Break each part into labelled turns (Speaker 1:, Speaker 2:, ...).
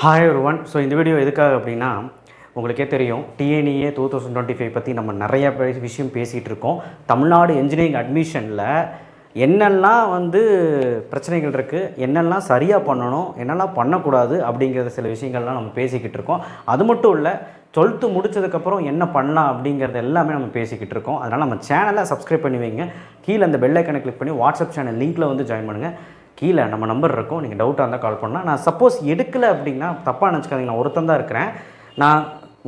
Speaker 1: Hi one so இந்த video எதுக்காக அப்படின்னா உங்களுக்கே தெரியும் TNEA two thousand twenty five பற்றி நம்ம நிறைய விஷயம் பேசிகிட்டு இருக்கோம். தமிழ்நாடு இன்ஜினியரிங் அட்மிஷனில் என்னெல்லாம் வந்து பிரச்சனைகள் இருக்குது என்னெல்லாம் சரியாக பண்ணணும் என்னெல்லாம் பண்ணக்கூடாது அப்படிங்கிற சில விஷயங்கள்லாம் நம்ம பேசிக்கிட்டு இருக்கோம். அது மட்டும் இல்லை டுவெல்த்து முடிச்சதுக்கப்புறம் என்ன பண்ணலாம் அப்படிங்கிறது எல்லாமே நம்ம பேசிக்கிட்டு இருக்கோம். அதனால் நம்ம சேனலை சப்ஸ்கிரைப் பண்ணி வைங்க. கீழே அந்த பெல்லைக்கனை கிளிக் பண்ணி வாட்ஸ்அப் சேனல் லிங்க்கில் வந்து ஜாயின் பண்ணுங்கள் கீழே நம்ம நம்பர் இருக்கும். நீங்கள் டவுட்டாக இருந்தால் கால் பண்ணால் நான் சப்போஸ் எடுக்கலை அப்படின்னா தப்பாக நினச்சிக்காதீங்க. நான் ஒருத்தன் தான் இருக்கிறேன். நான்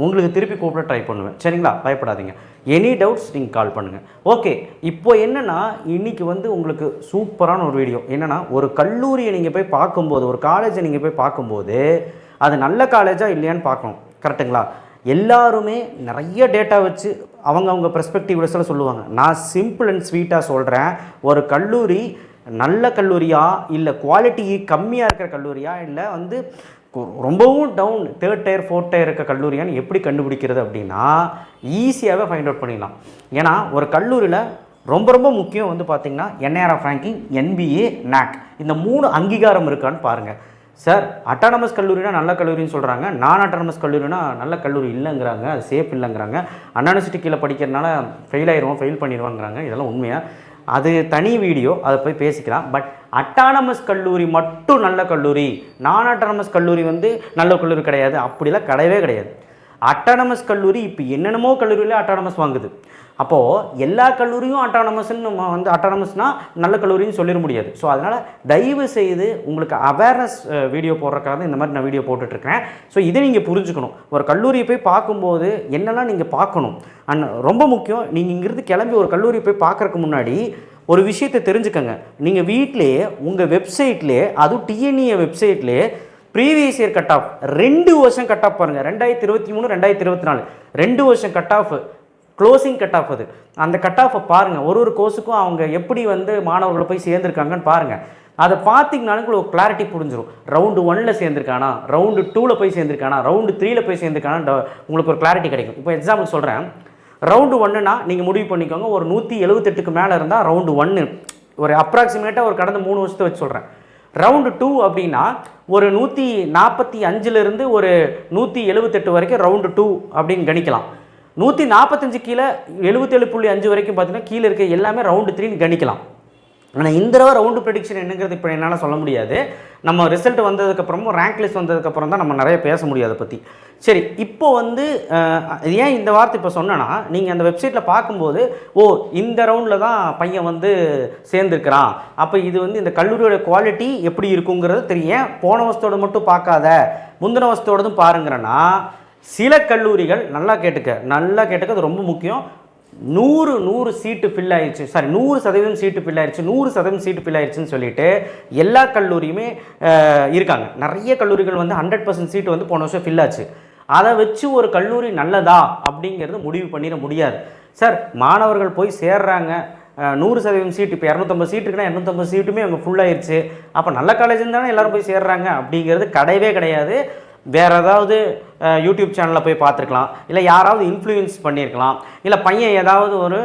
Speaker 1: உங்களுக்கு திருப்பி கூப்பிட ட்ரை பண்ணுவேன். சரிங்களா? பயப்படாதீங்க. எனி டவுட்ஸ் நீங்கள் கால் பண்ணுங்கள் ஓகே இப்போ என்னென்னா இன்றைக்கி வந்து உங்களுக்கு சூப்பரான ஒரு வீடியோ என்னென்னா ஒரு கல்லூரியை நீங்கள் போய் பார்க்கும்போது ஒரு காலேஜை நீங்கள் போய் பார்க்கும்போது அது நல்ல காலேஜாக இல்லையான்னு பார்க்கணும். கரெக்டுங்களா எல்லாருமே நிறைய டேட்டா வச்சு அவங்கவுங்க பெர்ஸ்பெக்டிவ்ஸில் சொல்லுவாங்க. நான் சிம்பிள் அண்ட் ஸ்வீட்டாக சொல்கிறேன் ஒரு கல்லூரி நல்ல கல்லூரியா இல்லை குவாலிட்டி கம்மியாக இருக்கிற கல்லூரியா இல்லை வந்து ரொம்பவும் down third tier fourth tier இருக்க கல்லூரியான்னு எப்படி கண்டுபிடிக்கிறது அப்படின்னா ஈஸியாகவே ஃபைண்ட் அவுட் பண்ணிடலாம். ஏன்னா ஒரு கல்லூரியில் ரொம்ப ரொம்ப முக்கியம் வந்து பார்த்திங்கன்னா என்ஐஆர்எஃப் ரேங்கிங் என்பிஏ நாக் இந்த மூணு அங்கீகாரம் இருக்கான்னு பாருங்கள் சார் அட்டானமஸ் கல்லூரினா நல்ல கல்லூரின்னு சொல்கிறாங்க நான் அட்டானமஸ் கல்லூரினா நல்ல கல்லூரி இல்லைங்கிறாங்க. அது சேஃப் இல்லைங்கிறாங்க. அன்னானிசிட்டி கீழே படிக்கிறதுனால ஃபெயில் ஆயிடுவோம் ஃபெயில் பண்ணிடுவாங்கிறாங்க. இதெல்லாம் உண்மையாக அது தனி வீடியோ அதை போய் பேசிக்கலாம். பட் அட்டானமஸ் கல்லூரி மட்டும் நல்ல கல்லூரி. நான் அட்டானமஸ் கல்லூரி வந்து நல்ல கல்லூரி கிடையாது. அப்படிலாம் கிடையவே கிடையாது. அட்டானமஸ் கல்லூரி இப்போ என்னென்னமோ கல்லூரியில் அட்டானமஸ் வாங்குது. அப்போது எல்லா கல்லூரியும் அட்டானமஸ்ன்னு நம்ம வந்து அட்டானமஸ்னால் நல்ல கல்லூரின்னு சொல்லிட முடியாது. ஸோ அதனால் தயவு செய்து உங்களுக்கு அவேர்னஸ் வீடியோ போடுறக்காக தான் இந்த மாதிரி நான் வீடியோ போட்டுட்ருக்கேன். ஸோ இதை நீங்கள் புரிஞ்சுக்கணும். ஒரு கல்லூரியை போய் பார்க்கும்போது என்னெல்லாம் நீங்கள் பார்க்கணும்? அண்ட் ரொம்ப முக்கியம் நீங்கள் இங்கிருந்து கிளம்பி ஒரு கல்லூரியை போய் பார்க்குறக்கு முன்னாடி ஒரு விஷயத்தை தெரிஞ்சுக்கங்க. நீங்கள் வீட்டிலேயே உங்கள் வெப்சைட்லேயே அதுவும் டிஎன்இஏ வெப்சைட்லேயே ப்ரீவியஸ் இயர் கட் ஆஃப் ரெண்டு வருஷம் கட் ஆஃப் பாருங்கள் ரெண்டாயிரத்தி இருபத்தி மூணு ரெண்டாயிரத்தி இருபத்தி நாலு. ரெண்டு வருஷம் cut off closing cut off அது. அந்த கட் ஆஃபை பாருங்கள் ஒரு ஒரு கோர்ஸுக்கும் அவங்க எப்படி வந்து மாணவர்களை போய் சேர்ந்துருக்காங்கன்னு பாருங்கள் அதை பார்த்தீங்கனாலும் உங்களுக்கு ஒரு கிளாரிட்டி புரிஞ்சிடும் ரவுண்டு ஒன்னில் சேர்ந்துருக்கானா? ரவுண்டு டூவில் போய் சேர்ந்துருக்கானா? ரவுண்டு த்ரீயில் போய் சேர்ந்துருக்கானா உங்களுக்கு ஒரு கிளாரிட்டி கிடைக்கும். இப்போ எக்ஸாம்பிள் சொல்கிறேன் ரவுண்டு ஒன்றுனா நீங்கள் முடிவு பண்ணிக்கோங்க. ஒரு நூற்றி எழுபத்தெட்டுக்கு மேலே இருந்தால் ரவுண்டு ஒன்று ஒரு அப்ராக்சிமேட்டாக ஒரு கடந்த மூணு வருஷத்தை வச்சு சொல்கிறேன் ரவுண்டு டூ அப்படின்னா ஒரு நூற்றி நாற்பத்தி அஞ்சுலேருந்து ஒரு நூற்றி எழுபத்தெட்டு வரைக்கும் ரவுண்டு டூ அப்படின்னு கணிக்கலாம். நூற்றி நாற்பத்தஞ்சு கீழே எழுபத்தேழு புள்ளி அஞ்சு வரைக்கும் பார்த்தீங்கன்னா கீழே இருக்க எல்லாமே ரவுண்டு த்ரீன்னு கணிக்கலாம். ஆனால் இந்த தடவை ரவுண்டு ப்ரெடிக்ஷன் என்னங்கிறது இப்போ என்னால் சொல்ல முடியாது. நம்ம ரிசல்ட் வந்ததுக்கப்புறமும் ரேங்க் லிஸ்ட் வந்ததுக்கப்புறம் தான் நம்ம நிறைய பேச முடியும் அதை பற்றி சரி இப்போ வந்து இது ஏன் இந்த வார்த்தை இப்போ சொன்னேன்னா நீங்கள் அந்த வெப்சைட்டில் பார்க்கும்போது ஓ இந்த ரவுண்டில் தான் பையன் வந்து சேர்ந்துருக்கிறான். அப்போ இது வந்து இந்த கல்லூரியோட குவாலிட்டி எப்படி இருக்குங்கிறது தெரியும். போன வருஷத்தோட மட்டும் பார்க்காத முந்தின வருஷத்தோடதும் பாருங்கிறேன்னா சில கல்லூரிகள் நல்லா கேட்டுக்க. நல்லா கேட்டுக்க அது ரொம்ப முக்கியம். நூறு நூறு சீட்டு ஃபில் ஆயிடுச்சு சாரி நூறு சதவீதம் சீட்டு ஃபில் ஆயிடுச்சு நூறு சதவீதம் சீட்டு ஃபில் ஆயிடுச்சுன்னு சொல்லிட்டு எல்லா கல்லூரியுமே இருக்காங்க. நிறைய கல்லூரிகள் வந்து ஹண்ட்ரட் பர்சன்ட் சீட்டு வந்து போன வருஷம் ஃபில் ஆச்சு. அதை வச்சு ஒரு கல்லூரி நல்லதா அப்படிங்கிறது முடிவு பண்ணிட முடியாது. சார் மாணவர்கள் போய் சேர்றாங்க. நூறு சதவீதம் சீட்டு இப்போ இரநூத்தம்பது சீட்டு இருக்குன்னா இரநூத்தம்பது சீட்டுமே அவங்க ஃபுல் அப்போ நல்ல காலேஜ் தானே எல்லாரும் போய் சேர்றாங்க அப்படிங்கிறது கிடையவே கிடையாது. வேறு ஏதாவது யூடியூப் சேனலில் போய் பார்த்துருக்கலாம். இல்லை யாராவது இன்ஃப்ளூயன்ஸ் பண்ணியிருக்கலாம் இல்லை பையன் ஏதாவது ஒரு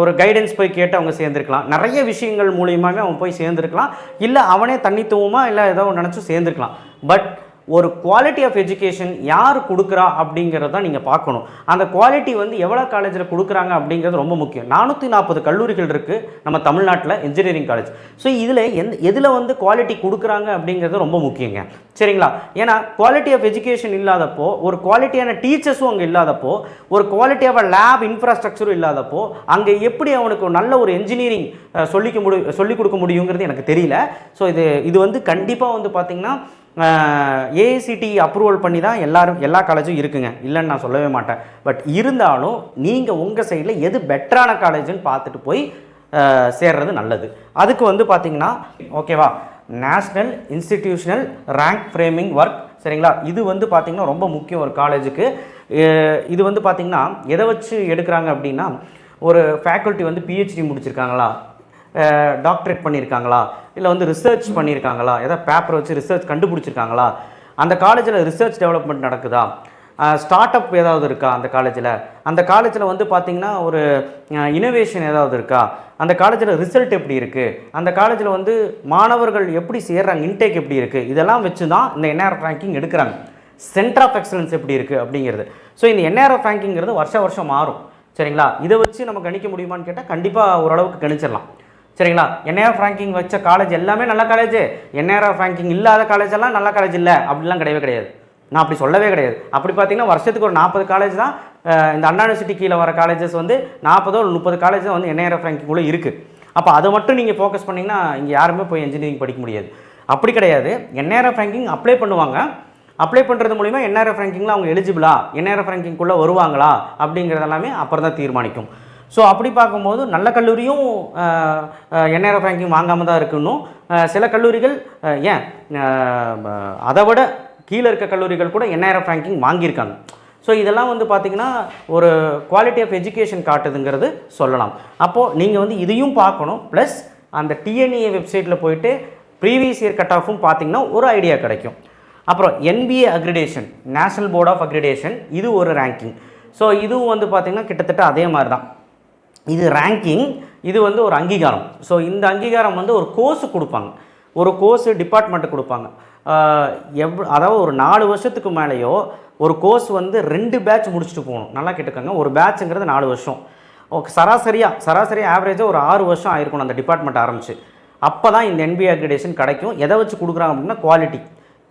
Speaker 1: ஒரு கைடன்ஸ் போய் கேட்டு அவங்க சேர்ந்துருக்கலாம். நிறைய விஷயங்கள் மூலியமாகவே அவன் போய் சேர்ந்துருக்கலாம். இல்லை அவனே தனித்துவமாக இல்லை ஏதோ நினச்சும் சேர்ந்துருக்கலாம். பட் ஒரு குவாலிட்டி ஆஃப் எஜுகேஷன் யார் கொடுக்குறா அப்படிங்கிறத நீங்கள் பார்க்கணும். அந்த குவாலிட்டி வந்து எவ்வளோ காலேஜில் கொடுக்குறாங்க அப்படிங்கிறது ரொம்ப முக்கியம். நானூற்றி நாற்பது கல்லூரிகள் இருக்குது நம்ம தமிழ்நாட்டில் இன்ஜினியரிங் காலேஜ் ஸோ இதில் எந்த எதில் வந்து குவாலிட்டி கொடுக்குறாங்க அப்படிங்கிறது ரொம்ப முக்கியங்க. சரிங்களா? ஏன்னா குவாலிட்டி ஆஃப் எஜுகேஷன் இல்லாதப்போ ஒரு குவாலிட்டியான டீச்சர்ஸும் அங்கே இல்லாதப்போ ஒரு குவாலிட்டியாக லேப் இன்ஃப்ராஸ்ட்ரக்சரும் இல்லாதப்போ அங்கே எப்படி அவனுக்கு நல்ல ஒரு என்ஜினியரிங் சொல்லிக்க முடி சொல்லிக் கொடுக்க முடியுங்கிறது எனக்கு தெரியல. ஸோ இது இது வந்து கண்டிப்பாக வந்து பார்த்திங்கன்னா ஏஐசிடி அப்ரூவல் பண்ணி தான் எல்லாரும் எல்லா காலேஜும் இருக்குங்க. இல்லைன்னு நான் சொல்லவே மாட்டேன். பட் இருந்தாலும் நீங்கள் உங்கள் சைடில் எது பெட்டரான காலேஜுன்னு பார்த்துட்டு போய் சேர்றது நல்லது. அதுக்கு வந்து பார்த்தீங்கன்னா ஓகேவா national institutional rank framing work சரிங்களா? இது வந்து பார்த்திங்கன்னா ரொம்ப முக்கியம் ஒரு காலேஜுக்கு இது வந்து பார்த்திங்கன்னா எதை வச்சு எடுக்கிறாங்க அப்படின்னா ஒரு ஃபேக்கல்ட்டி வந்து பிஹெச்டி முடிச்சிருக்காங்களா? டாக்டரேட் பண்ணியிருக்காங்களா இல்லை வந்து ரிசர்ச் பண்ணியிருக்காங்களா? ஏதாவது பேப்பரை வச்சு ரிசர்ச் கண்டுபிடிச்சிருக்காங்களா? அந்த காலேஜில் ரிசர்ச் டெவலப்மெண்ட் நடக்குதா? ஸ்டார்ட் அப் ஏதாவது இருக்கா அந்த காலேஜில் அந்த காலேஜில் வந்து பார்த்திங்கன்னா ஒரு இனோவேஷன் ஏதாவது இருக்கா? அந்த காலேஜில் ரிசல்ட் எப்படி இருக்குது அந்த காலேஜில் வந்து மாணவர்கள் எப்படி சேர்றாங்க? இன்டேக் எப்படி இருக்குது இதெல்லாம் வச்சு தான் இந்த என்ஆர்எஃப் ரேங்கிங் எடுக்கிறாங்க. சென்டர் ஆஃப் எக்ஸலன்ஸ் எப்படி இருக்குது அப்படிங்கிறது. ஸோ இந்த என்ஆர்எஃப் ரேங்கிங்கிறது வருஷம் வருஷம் மாறும். சரிங்களா? இதை வச்சு நம்ம கணிக்க முடியுமான்னு கேட்டால் கண்டிப்பாக ஓரளவுக்கு கணிச்சிடலாம். சரிங்களா? என்ஆர்எஃப் ரேங்கிங் வச்ச காலேஜ் எல்லாமே நல்ல காலேஜ் என்ஆர்எஃப் ரேங்கிங் இல்லாத காலேஜ் எல்லாம் நல்ல காலேஜ் இல்லை. அப்படிலாம் கிடையவே கிடையாது. நான் அப்படி சொல்லவே கிடையாது. அப்படி பார்த்தீங்கன்னா வருஷத்துக்கு ஒரு நாற்பது காலேஜ் தான் இந்த அண்ணா யூனிவர்சிட்டி கீழே வர காலேஜஸ் வந்து நாற்பதோ ஒரு முப்பது காலேஜ் தான் வந்து என்ஆர்எஃப் ரேங்கிங் கூட இருக்குது அப்போ அதை மட்டும் நீங்கள் ஃபோக்கஸ் பண்ணிங்கன்னா இங்கே யாருமே போய் இன்ஜினியரிங் படிக்க முடியாது. அப்படி கிடையாது. என்ஆர்எஃப் ரேங்கிங் அப்ளை பண்ணுவாங்க. அப்ளை பண்ணுறது மூலிமா என்ஆர்எஃப் ரேங்கிங்கில் அவங்க எலிஜிபிளா என்ஆர்எஃப் ரேங்கிங்குள்ளே வருவாங்களா? அப்படிங்கிறதெல்லாமே அப்புறம் தான் தீர்மானிக்கும். ஸோ அப்படி பார்க்கும்போது நல்ல கல்லூரியும் என்ஆர்எஃப் ரேங்கிங் வாங்காமல் தான் இருக்கணும். சில கல்லூரிகள் ஏன் அதை விட கீழே இருக்க கல்லூரிகள் கூட என்ஆர்எஃப் ரேங்கிங் வாங்கியிருக்காங்க. ஸோ இதெல்லாம் வந்து பார்த்திங்கன்னா ஒரு குவாலிட்டி ஆஃப் எஜுகேஷன் காட்டுதுங்கிறது சொல்லலாம். அப்போது நீங்கள் வந்து இதையும் பார்க்கணும். ப்ளஸ் அந்த டிஎன்ஏ வெப்சைட்டில் போயிட்டு ப்ரீவியஸ் இயர் கட் ஆஃபும் பார்த்திங்கன்னா ஒரு ஐடியா கிடைக்கும். அப்புறம் NBA accreditation national board of accreditation இது ஒரு ரேங்கிங் ஸோ இதுவும் வந்து பார்த்திங்கன்னா கிட்டத்தட்ட அதே மாதிரி தான். இது ரேங்கிங் இது வந்து ஒரு அங்கீகாரம். ஸோ இந்த அங்கீகாரம் வந்து ஒரு கோர்ஸ் கொடுப்பாங்க. ஒரு கோர்ஸ் டிபார்ட்மெண்ட்டு கொடுப்பாங்க. எவ் அதாவது ஒரு நாலு வருஷத்துக்கு மேலேயோ ஒரு கோர்ஸ் வந்து ரெண்டு பேட்ச் முடிச்சுட்டு போகணும். நல்லா கேட்டுக்கோங்க. ஒரு பேட்சுங்கிறது நாலு வருஷம். ஓகே சராசரியாக சராசரியாக ஆவரேஜாக ஒரு ஆறு வருஷம் ஆயிருக்கணும் அந்த டிபார்ட்மெண்ட் ஆரம்பிச்சு. அப்போ தான் இந்த என்பிஏ அக்ரிடேஷன் கிடைக்கும். எதை வச்சு கொடுக்குறாங்க அப்படின்னா quality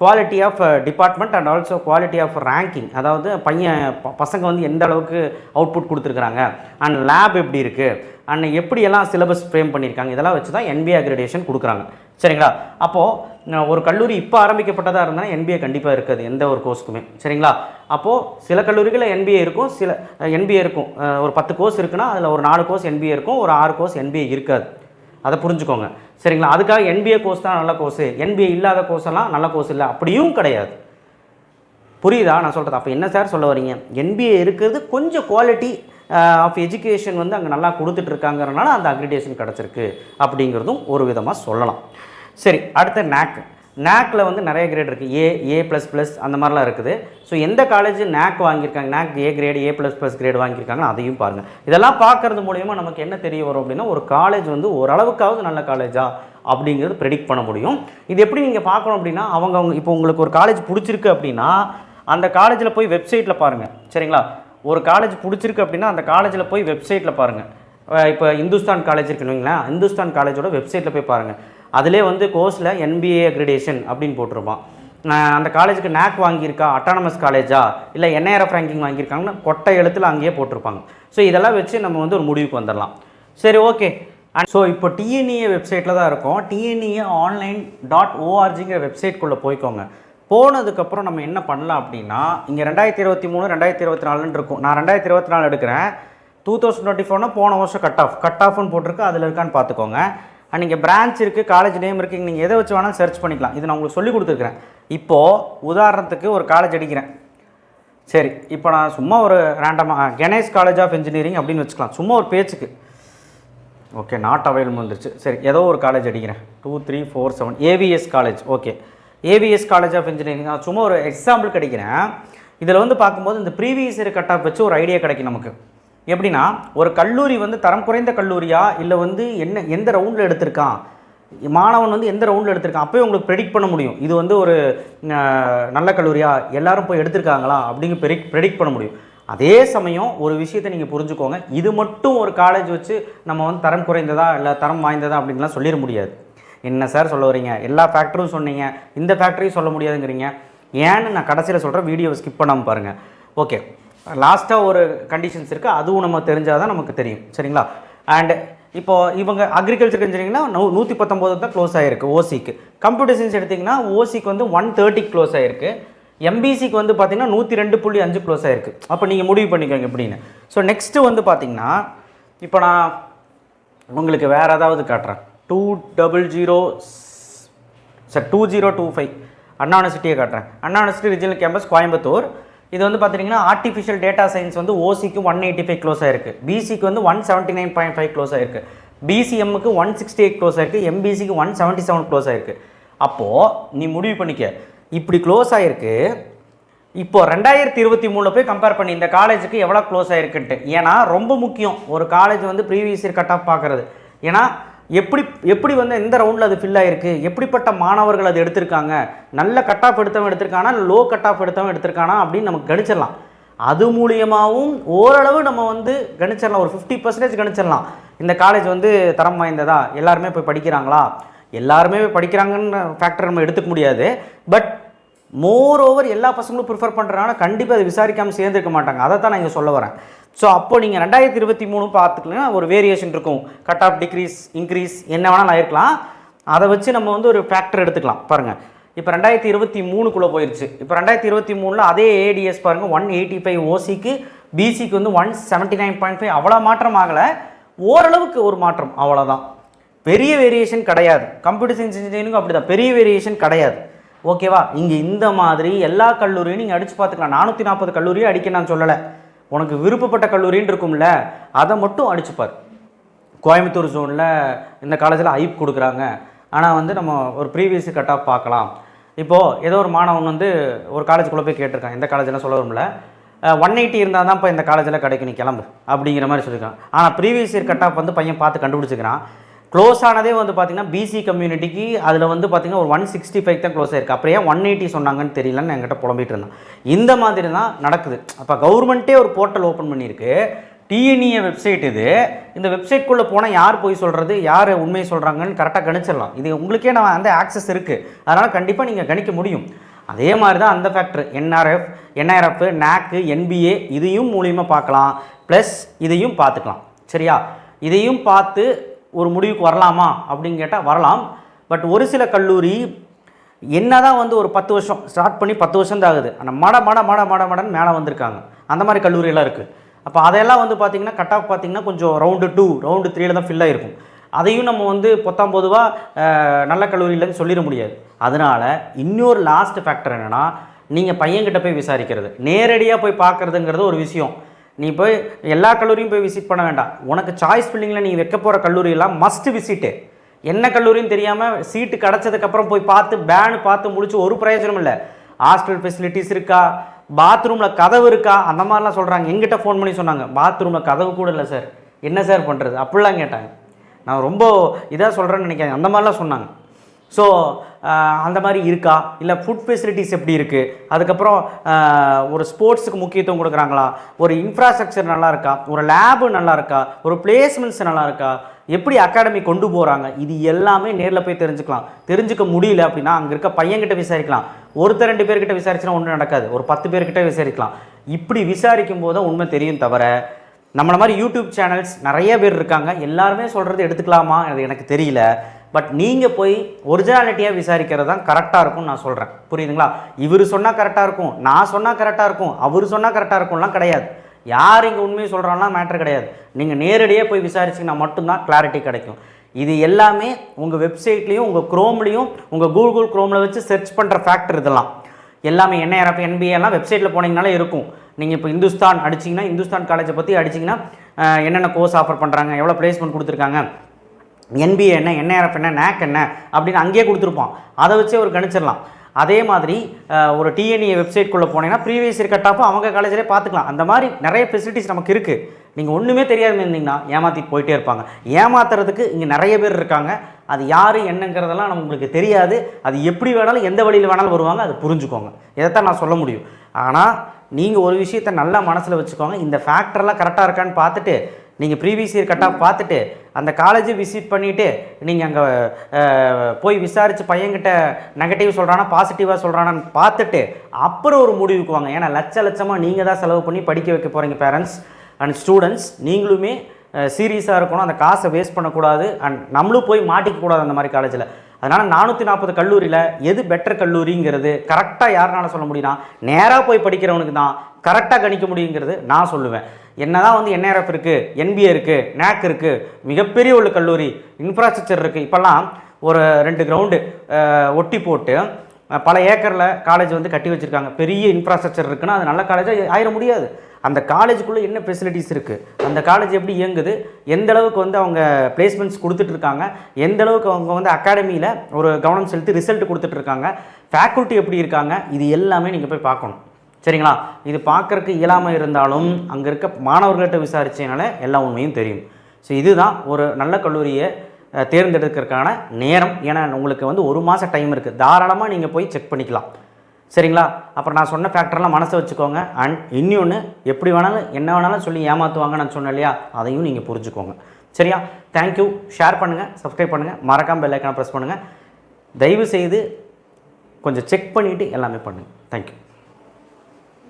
Speaker 1: quality of department and also quality of ranking அதாவது பையன் பசங்க வந்து எந்த அளவுக்கு அவுட்புட் கொடுத்துருக்குறாங்க? அண்ட் லேப் எப்படி இருக்குது அண்ட் எப்படியெல்லாம் சிலபஸ் ஃப்ரேம் பண்ணியிருக்காங்க? இதெல்லாம் வச்சு தான் என்பிஏ அக்ரிடேஷன் கொடுக்குறாங்க. சரிங்களா? அப்போது ஒரு கல்லூரி இப்போ ஆரம்பிக்கப்பட்டதாக இருந்தால் என்பிஏ கண்டிப்பாக இருக்காது எந்த ஒரு கோர்ஸுக்குமே சரிங்களா? அப்போது சில கல்லூரிகளில் என்பிஏ இருக்கும் சில என்பிஏ இருக்கும். ஒரு பத்து கோர்ஸ் இருக்குன்னா அதில் ஒரு நாலு கோர்ஸ் என்பிஏ இருக்கும் ஒரு ஆறு கோர்ஸ் என்பிஏ இருக்காது. அதை புரிஞ்சுக்கோங்க. சரிங்களா? அதுக்காக என்பிஏ கோர்ஸ் தான் நல்ல கோர்ஸு என்பிஏ இல்லாத கோர்ஸ் எல்லாம் நல்ல கோர்ஸ் இல்லை. அப்படியும் கிடையாது. புரியுதா? நான் சொல்கிறது அப்போ என்ன சார் சொல்ல வரீங்க என்பிஏ இருக்கிறது கொஞ்சம் குவாலிட்டி ஆஃப் எஜுகேஷன் வந்து அங்கே நல்லா கொடுத்துட்ருக்காங்கிறனால அந்த அக்ரிடேஷன் கிடச்சிருக்கு. அப்படிங்கிறதும் ஒரு விதமாக சொல்லலாம். சரி அடுத்த நேக் நேக்கில் வந்து நிறைய கிரேட் இருக்குது ஏ ஏ ப்ளஸ் ப்ளஸ் அந்த மாதிரிலாம் இருக்குது. ஸோ எந்த காலேஜ் நேக் வாங்கியிருக்காங்க? NAAC A grade A plus plus grade வாங்கியிருக்காங்கன்னு அதையும் பாருங்கள் இதெல்லாம் பார்க்கறது மூலயமா நமக்கு என்ன தெரிய வரும் அப்படின்னா ஒரு காலேஜ் வந்து ஓரளவுக்காவது நல்ல காலேஜா அப்படிங்கிறது ப்ரெடிக்ட் பண்ண முடியும். இது எப்படி நீங்கள் பார்க்கணும் அப்படின்னா அவங்க அவங்க இப்போ உங்களுக்கு ஒரு காலேஜ் பிடிச்சிருக்கு அப்படின்னா அந்த காலேஜில் போய் வெப்சைட்டில் பாருங்கள் சரிங்களா? ஒரு காலேஜ் பிடிச்சிருக்கு அப்படின்னா அந்த காலேஜில் போய் வெப்சைட்டில் பாருங்கள் இப்போ இந்துஸ்தான் காலேஜ் இருக்குன்னு வைங்களேன். இந்துஸ்தான் காலேஜோட வெப்சைட்டில் போய் பாருங்கள் அதிலே வந்து கோர்ஸில் என்பிஏ அக்ரிடேஷன் அப்படின்னு போட்டிருப்பான். அந்த காலேஜுக்கு நேக் வாங்கியிருக்கா அட்டானமஸ் காலேஜா இல்லை என்ஐஆர்எஃப் ரேங்கிங் வாங்கியிருக்காங்கன்னா கொட்டை எழுத்தில் அங்கேயே போட்டிருப்பாங்க. ஸோ இதெல்லாம் வச்சு நம்ம வந்து ஒரு முடிவுக்கு வந்துடலாம். சரி ஓகே அண்ட் ஸோ இப்போ டிஎன்இஏ வெப்சைட்டில் தான் இருக்கோம். டிஎன்இஏ ஆன்லைன் டாட் ஓஆர்ஜிங்கிற வெப்சைட்குள்ளே போய்க்கோங்க. போனதுக்கப்புறம் நம்ம என்ன பண்ணலாம் அப்படின்னா இங்கே ரெண்டாயிரத்தி இருபத்தி மூணு ரெண்டாயிரத்தி இருபத்தி நாலுன்னு இருக்கும். நான் ரெண்டாயிரத்தி இருபத்தி நாலு எடுக்கிறேன். டூ தௌசண்ட் டுவெண்ட்டி ஃபோர்னா போன வருஷம் கட் ஆஃப் கட் ஆஃப்னு போட்டிருக்கு அதில் இருக்கான்னு பார்த்துக்கோங்க. அண்ட் இங்கே பிரான்ச் இருக்குது காலேஜ் நேம் இருக்குது நீங்கள் எதை வச்சு வேணாலும் சர்ச் பண்ணிக்கலாம். இது நான் உங்களுக்கு சொல்லி கொடுத்துருக்குறேன். இப்போது உதாரணத்துக்கு ஒரு காலேஜ் அடிக்கிறேன். சரி இப்போ நான் சும்மா ஒரு ரேண்டமாக கணேஷ் காலேஜ் ஆஃப் இன்ஜினியரிங் அப்படின்னு வச்சுக்கலாம். சும்மா ஒரு பேச்சுக்கு. ஓகே நாட் அவைலபிள் வந்துருச்சு. சரி ஏதோ ஒரு காலேஜ் அடிக்கிறேன். Two three four seven AVS college okay AVS college of engineering நான் சும்மா ஒரு எக்ஸாம்பிள் கிடைக்கிறேன் இதில் வந்து பார்க்கும்போது இந்த ப்ரீவியஸ் இயர் கட் ஆஃப் வச்சு ஒரு ஐடியா கிடைக்கும் நமக்கு. எப்படின்னா ஒரு கல்லூரி வந்து தரம் குறைந்த கல்லூரியா? இல்லை வந்து என்ன எந்த ரவுண்டில் எடுத்திருக்கான்? மாணவன் வந்து எந்த ரவுண்டில் எடுத்திருக்கான்? அப்போயே உங்களுக்கு ப்ரெடிக்ட் பண்ண முடியும். இது வந்து ஒரு நல்ல கல்லூரியா? எல்லாரும் போய் எடுத்திருக்காங்களா? அப்படிங்க ப்ரெடிக் ப்ரெடிக்ட் பண்ண முடியும். அதே சமயம் ஒரு விஷயத்தை நீங்கள் புரிஞ்சுக்கோங்க. இது மட்டும் ஒரு காலேஜ் வச்சு நம்ம வந்து தரம் குறைந்ததா? இல்லை தரம் வாய்ந்ததா? அப்படின்லாம் சொல்லிட முடியாது. என்ன சார் சொல்ல வரீங்க எல்லா ஃபேக்டரும் சொன்னீங்க. இந்த ஃபேக்டரியும் சொல்ல முடியாதுங்கிறீங்க. ஏன்னு நான் கடைசியில் சொல்கிறேன் வீடியோவை ஸ்கிப் பண்ணாமல் பாருங்கள் ஓகே லாஸ்ட்டாக ஒரு கண்டிஷன்ஸ் இருக்குது அதுவும் நம்ம தெரிஞ்சால் தான் நமக்கு தெரியும். சரிங்களா? அண்டு இப்போது இவங்க அக்ரிகல்ச்சர் இன்ஜினியரிங்னா நூ நூற்றி பத்தொம்போது தான் க்ளோஸ் ஆகிருக்கு ஓசிக்கு கம்ப்யூட்டர் சயின்ஸ் எடுத்திங்கன்னா ஓசிக்கு வந்து ஒன் தேர்ட்டிக்கு க்ளோஸ் ஆகிருக்கு எம்பிசிக்கு வந்து பார்த்திங்கன்னா நூற்றி ரெண்டு புள்ளி அஞ்சு க்ளோஸ் ஆகிருக்கு அப்போ நீங்கள் முடிவு பண்ணிக்கோங்க எப்படின்னு. ஸோ நெக்ஸ்ட்டு வந்து பார்த்திங்கன்னா இப்போ நான் உங்களுக்கு வேறு ஏதாவது காட்டுறேன். Two double zero sir two zero two five Anna யூனிவர்சிட்டியை காட்டுறேன். Anna university regional campus Coimbatore. இது வந்து பார்த்தீங்கன்னா ஆர்டிஃபிஷியல் டேட்டா சயின்ஸ் வந்து ஓசிக்கு ஒன் எயிட்டி ஃபைவ் க்ளோஸ் ஆயிருக்கு. பிசிக்கு வந்து one seventy nine point five close ஆயிருக்கு. பிசிஎம்முக்கு ஒன் சிக்ஸ்டி எயிட் க்ளோஸ் ஆயிருக்கு. எம்பிசிக்கு ஒன் செவன்ட்டி செவன் க்ளோஸ் ஆயிருக்கு. அப்போது நீ முடிவு பண்ணிக்க. இப்படி க்ளோஸ் ஆயிருக்கு. இப்போது ரெண்டாயிரத்தி இருபத்தி மூணில் போய் கம்பேர் பண்ணி இந்த காலேஜுக்கு எவ்வளோ க்ளோஸ் ஆயிருக்குன்ட்டு. ஏன்னா ரொம்ப முக்கியம். ஒரு காலேஜ் வந்து ப்ரீவியஸ் இயர் கட் ஆஃப் பார்க்குறது ஏன்னா எப்படி எப்படி வந்து எந்த ரவுண்டில் அது ஃபில் ஆகிருக்கு எப்படிப்பட்ட மாணவர்கள் அது எடுத்திருக்காங்க? நல்ல கட் ஆஃப் எடுத்தவன் எடுத்திருக்கானா? லோ கட் ஆஃப் எடுத்தவன் எடுத்திருக்கானா? அப்படின்னு நமக்கு கணிச்சிடலாம். அது மூலியமாகவும் ஓரளவு நம்ம வந்து கணிச்சிடலாம். ஒரு ஃபிஃப்டி பர்சன்டேஜ் கணிச்சிடலாம். இந்த காலேஜ் வந்து தரம் வாய்ந்ததா? எல்லாருமே போய் படிக்கிறாங்களா? எல்லாருமே போய் படிக்கிறாங்கன்னு ஃபேக்டர் நம்ம எடுத்துக்க முடியாது. பட் மோர் ஓவர் எல்லா பசங்களும் ப்ரிஃபர் பண்ணுறதுனால கண்டிப்பாக அதை விசாரிக்காமல் சேர்ந்துருக்க மாட்டாங்க. அதை தான் நான் இங்கே சொல்ல வரேன். ஸோ அப்போது நீங்கள் ரெண்டாயிரத்தி இருபத்தி மூணு பார்த்துக்கலாம் ஒரு வேரியேஷன் இருக்கும். கட் ஆஃப் டிக்ரீஸ் இன்க்ரீஸ் என்ன வேணாலும் ஆயிருக்கலாம். அதை வச்சு நம்ம வந்து ஒரு ஃபேக்டர் எடுத்துக்கலாம். பாருங்கள் இப்போ ரெண்டாயிரத்தி இருபத்தி மூணுக்குள்ளே போயிடுச்சு இப்போ ரெண்டாயிரத்தி இருபத்தி மூணில் அதே ஏடிஎஸ் பாருங்கள் ஒன் எயிட்டி ஃபைவ் ஓசிக்கு பிசிக்கு வந்து one seventy nine point five அவ்வளோ மாற்றம் ஆகலை. ஓரளவுக்கு ஒரு மாற்றம். அவ்வளோதான் பெரிய வேரியேஷன் கிடையாது. கம்ப்யூட்டர் சயின்ஸ் இன்ஜினியரிங்கும் அப்படி தான் பெரிய வேரியேஷன் கிடையாது. ஓகேவா இங்கே இந்த மாதிரி எல்லா கல்லூரியும் நீங்கள் அடித்து பார்த்துக்கலாம். நானூற்றி நாற்பது கல்லூரியும் அடிக்க நான் சொல்லலை. உனக்கு விருப்பப்பட்ட கல்லூரின்னு இருக்கும்ல அதை மட்டும் அடிச்சுப்பார். கோயம்புத்தூர் ஜோனில் இந்த காலேஜில் ஐப் கொடுக்குறாங்க. ஆனால் வந்து நம்ம ஒரு ப்ரீவியஸ் கட் ஆஃப் பார்க்கலாம். இப்போது ஏதோ ஒரு மாணவன் வந்து ஒரு காலேஜுக்குள்ளே போய் கேட்டிருக்கான். இந்த காலேஜெலாம் சொல்ல வரும்ல. ஒன் எயிட்டி இருந்தால் தான் இப்போ இந்த காலேஜில் கிடைக்கும் நீ கிளம்பு அப்படிங்கிற மாதிரி சொல்லியிருக்கான். ஆனால் ப்ரீவியஸ் இயர் கட் ஆஃப் வந்து பையன் பார்த்து கண்டுபிடிச்சிக்கிறான். க்ளோஸ் ஆனதே வந்து பார்த்திங்கன்னா பிசி கம்யூனிட்டிக்கு அதில் வந்து பார்த்தீங்கன்னா ஒரு ஒன் சிக்ஸ்டி ஃபைவ் தான் க்ளோஸ் ஆயிருக்கு. அப்புறம் ஏன் ஒன் எயிட்டி சொன்னாங்கன்னு தெரியலன்னு என்கிட்ட புலம்பிட்டு இருந்தான். இந்த மாதிரி தான் நடக்குது. அப்போ கவர்மெண்ட்டே ஒரு போர்ட்டல் ஓப்பன் பண்ணியிருக்கு. டிஎன்இஏ வெப்சைட் இது. இந்த வெப்சைட்குள்ளே போனால் யார் போய் சொல்கிறது யார் உண்மையை சொல்கிறாங்கன்னு கரெக்டாக கணிச்சிடலாம். இது உங்களுக்கே நான் அந்த ஆக்சஸ் இருக்குது அதனால் கண்டிப்பாக நீங்கள் கணிக்க முடியும். அதே மாதிரி தான் அந்த factor NRF NRF NAAC NBA இதையும் மூலியமாக பார்க்கலாம். ப்ளஸ் இதையும் பார்த்துக்கலாம். சரியா? இதையும் பார்த்து ஒரு முடிவுக்கு வரலாமா அப்படின்னு கேட்டால் வரலாம். பட் ஒரு சில கல்லூரி என்ன தான் வந்து ஒரு பத்து வருஷம் ஸ்டார்ட் பண்ணி பத்து வருஷம் தான் ஆகுது. ஆனால் மட மட மட மட மடன்னு மேலே வந்திருக்காங்க. அந்த மாதிரி கல்லூரியெல்லாம் இருக்குது அப்போ அதையெல்லாம் வந்து பார்த்திங்கன்னா கட் ஆஃப் பார்த்திங்கன்னா கொஞ்சம் ரவுண்டு டூ ரவுண்டு த்ரீல தான் ஃபில் ஆகிருக்கும் அதையும் நம்ம வந்து பொத்தாம் பொதுவாக நல்ல கல்லூரியிலன்னு சொல்லிட முடியாது. அதனால் இன்னொரு லாஸ்ட் ஃபேக்டர் என்னென்னா நீங்கள் பையன்கிட்ட போய் விசாரிக்கிறது. நேரடியாக போய் பார்க்குறதுங்கிறது ஒரு விஷயம். நீ போய் எல்லா கல்லூரியும் போய் விசிட் பண்ண வேண்டாம். உனக்கு சாய்ஸ் ஃபில்லிங்கில் நீ வைக்க போகிற கல்லூரியெல்லாம் மஸ்ட் விசிட்டு என்ன கல்லூரின்னு தெரியாமல் சீட்டு கிடச்சதுக்கப்புறம் போய் பார்த்து பேனு பார்த்து முடிச்சு ஒரு பிரயோஜனம் இல்லை. ஹாஸ்டல் ஃபெசிலிட்டிஸ் இருக்கா? பாத்ரூமில் கதவு இருக்கா? அந்த மாதிரிலாம் சொல்கிறாங்க எங்கிட்ட ஃபோன் பண்ணி சொன்னாங்க. பாத்ரூமில் கதவு கூட இல்லை சார் என்ன சார் பண்ணுறது அப்படிலாம் கேட்டாங்க. நான் ரொம்ப இதாக சொல்கிறேன்னு நினைக்கிறேன் அந்த மாதிரிலாம் சொன்னாங்க. ஸோ அந்த மாதிரி இருக்கா? இல்லை ஃபுட் ஃபெசிலிட்டிஸ் எப்படி இருக்குது அதுக்கப்புறம் ஒரு ஸ்போர்ட்ஸுக்கு முக்கியத்துவம் கொடுக்குறாங்களா? ஒரு இன்ஃப்ராஸ்ட்ரக்சர் நல்லா இருக்கா? ஒரு லேபு நல்லா இருக்கா? ஒரு பிளேஸ்மெண்ட்ஸ் நல்லா இருக்கா? எப்படி அகாடமி கொண்டு போகிறாங்க இது எல்லாமே நேரில் போய் தெரிஞ்சுக்கலாம். தெரிஞ்சுக்க முடியல அப்படின்னா அங்கே இருக்க பையன்கிட்ட விசாரிக்கலாம். ஒருத்தர் ரெண்டு பேர்கிட்ட விசாரிச்சுனா ஒன்றும் நடக்காது. ஒரு பத்து பேர்கிட்ட விசாரிக்கலாம். இப்படி விசாரிக்கும் போது உண்மை தெரியும் தவிர நம்மளை மாதிரி யூடியூப் சேனல்ஸ் நிறைய பேர் இருக்காங்க. எல்லாருமே சொல்கிறது எடுத்துக்கலாமா? அது எனக்கு தெரியல. பட் நீங்கள் போய் ஒரிஜினாலிட்டியாக விசாரிக்கிறது தான் கரெக்டாக இருக்கும்னு நான் சொல்கிறேன் புரியுதுங்களா? இவர் சொன்னால் கரெக்டாக இருக்கும் நான் சொன்னால் கரெக்டாக இருக்கும் அவர் சொன்னால் கரெக்டாக இருக்கும்லாம் கிடையாது. யார் இங்கே உண்மையை சொல்கிறான்னா மேட்ரு கிடையாது. நீங்கள் நேரடியாக போய் விசாரிச்சிங்கன்னா மட்டும்தான் கிளாரிட்டி கிடைக்கும். இது எல்லாமே உங்கள் வெப்சைட்லேயும் உங்கள் க்ரோம்லேயும் உங்கள் கூகுள் க்ரோமில் வச்சு சர்ச் பண்ணுற ஃபேக்டர் இதெல்லாம். எல்லாமே என்ஐஆர்எஃப் என்பிஏலாம் எல்லாம் வெப்சைட்டில் போனீங்கனாலே இருக்கும். நீங்கள் இப்போ இந்துஸ்தான் அடிச்சிங்கன்னா இந்துஸ்தான் காலேஜை பற்றி அடிச்சிங்கன்னா என்னென்ன கோர்ஸ் ஆஃபர் பண்ணுறாங்க எவ்வளோ பிளேஸ்மெண்ட் கொடுத்துருக்காங்க என்பிஏ என்ன என்ஐஆர்எஃப் என்ன நேக் என்ன அப்படின்னு அங்கேயே கொடுத்துருப்போம் அதை வச்சே ஒரு கணிச்சிடலாம். அதே மாதிரி ஒரு டிஎன்ஏ வெப்சைட்குள்ளே போனீங்கன்னா ப்ரீவியஸ் இயர் கட் ஆஃப் அவங்க காலேஜிலே பார்த்துக்கலாம். அந்த மாதிரி நிறைய ஃபெசிலிட்டிஸ் நமக்கு இருக்குது நீங்கள் ஒன்றுமே தெரியாமல் இருந்தீங்கன்னா ஏமாற்றிட்டு போயிட்டே இருப்பாங்க. ஏமாத்துறதுக்கு இங்கே நிறைய பேர் இருக்காங்க. அது யார் என்னங்கிறதெல்லாம் நம்மளுக்கு தெரியாது. அது எப்படி வேணாலும் எந்த வழியில் வேணாலும் வருவாங்க அது புரிஞ்சுக்கோங்க. இதைத்தான் நான் சொல்ல முடியும். ஆனால் நீங்கள் ஒரு விஷயத்தை நல்லா மனசில் வச்சுக்கோங்க. இந்த ஃபேக்டர்லாம் கரெக்டாக இருக்கான்னு பார்த்துட்டு நீங்கள் ப்ரீவியஸ் இயர் கட்டாக பார்த்துட்டு அந்த காலேஜை விசிட் பண்ணிவிட்டு நீங்கள் அங்கே போய் விசாரித்து பையன்கிட்ட நெகட்டிவ் சொல்கிறானா பாசிட்டிவாக சொல்கிறானான்னு பார்த்துட்டு அப்புறம் ஒரு முடிவுக்கு வாங்க. ஏன்னா லட்ச லட்சமாக நீங்கள் தான் செலவு பண்ணி படிக்க வைக்க போகிறீங்க பேரண்ட்ஸ் அண்ட் ஸ்டூடெண்ட்ஸ் நீங்களுமே சீரியஸாக இருக்கணும். அந்த காசை வேஸ்ட் பண்ணக்கூடாது. அண்ட் நம்மளும் போய் மாட்டிக்கக்கூடாது அந்த மாதிரி காலேஜில் அதனால் நானூற்றி நாற்பது கல்லூரியில் எது பெட்டர் கல்லூரிங்கிறது கரெக்டாக யாருனால சொல்ல முடியும்னா நேராக போய் படிக்கிறவனுக்கு தான் கரெக்டாக கணிக்க முடியுங்கிறது நான் சொல்லுவேன். என்னதான் வந்து என்ஆர்எஃப் இருக்குது என்பிஏ இருக்குது நேக் இருக்குது மிகப்பெரிய ஒரு கல்லூரி இன்ஃப்ராஸ்ட்ரக்சர் இருக்குது இப்போல்லாம் ஒரு ரெண்டு கிரவுண்டு ஒட்டி போட்டு பல ஏக்கரில் காலேஜ் வந்து கட்டி வச்சுருக்காங்க. பெரிய இன்ஃப்ராஸ்ட்ரக்சர் இருக்குன்னா அது நல்ல காலேஜாக ஆயிட முடியாது. அந்த காலேஜுக்குள்ளே என்ன ஃபெசிலிட்டிஸ் இருக்குது அந்த காலேஜ் எப்படி இயங்குது? எந்த அளவுக்கு வந்து அவங்க பிளேஸ்மெண்ட்ஸ் கொடுத்துட்ருக்காங்க எந்த அளவுக்கு அவங்க வந்து அகாடமியில் ஒரு கவனம் செலுத்தி ரிசல்ட் கொடுத்துட்ருக்காங்க ஃபேக்கல்ட்டி எப்படி இருக்காங்க? இது எல்லாமே நீங்கள் போய் பார்க்கணும். சரிங்களா? இது பார்க்கறக்கு இயலாமல் இருந்தாலும் அங்கே இருக்க மாணவர்கள்ட்ட விசாரிச்சதுனால எல்லா உண்மையும் தெரியும். ஸோ இதுதான் ஒரு நல்ல கல்லூரியை தேர்ந்தெடுக்கிறதுக்கான நேரம். ஏன்னா உங்களுக்கு வந்து ஒரு மாதம் டைம் இருக்குது தாராளமாக நீங்கள் போய் செக் பண்ணிக்கலாம். சரிங்களா? அப்புறம் நான் சொன்ன ஃபேக்டர்லாம் மனசை வச்சுக்கோங்க. அண்ட் இன்னொன்று எப்படி வேணாலும் என்ன வேணாலும் சொல்லி ஏமாற்றுவாங்க நான் சொன்னேன் இல்லையா? அதையும் நீங்கள் புரிஞ்சுக்கோங்க. சரியா? தேங்க்யூ ஷேர் பண்ணுங்கள் சப்ஸ்கிரைப் பண்ணுங்கள் மறக்காமல் பெல் ஐக்கான ப்ரெஸ் பண்ணுங்கள் தயவு செய்து கொஞ்சம் செக் பண்ணிவிட்டு எல்லாமே பண்ணுங்கள் தேங்க்யூ